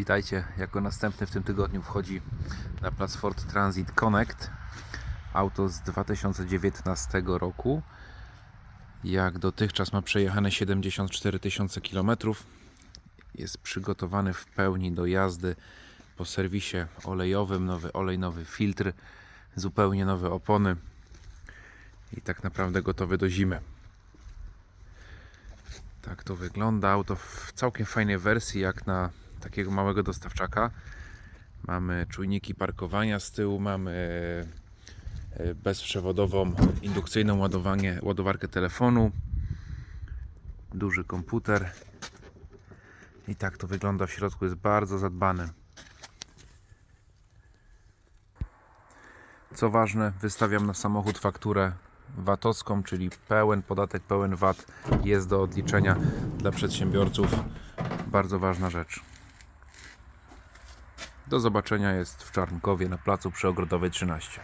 Witajcie. Jako następny w tym tygodniu wchodzi na plac Ford Transit Connect auto z 2019 roku. Jak dotychczas ma przejechane 74 tysiące kilometrów. Jest przygotowany w pełni do jazdy po serwisie olejowym. Nowy olej, nowy filtr, zupełnie nowe opony i tak naprawdę gotowy do zimy. Tak to wygląda. Auto w całkiem fajnej wersji, jak na takiego małego dostawczaka. Mamy czujniki parkowania z tyłu, mamy e, bezprzewodową indukcyjną ładowanie, ładowarkę telefonu, duży komputer. I tak to wygląda w środku, jest bardzo zadbane. Co ważne, wystawiam na samochód fakturę VAT-owską, czyli pełen podatek, pełen VAT jest do odliczenia dla przedsiębiorców. Bardzo ważna rzecz. Do zobaczenia jest w Czarnkowie na placu przy Ogrodowej 13.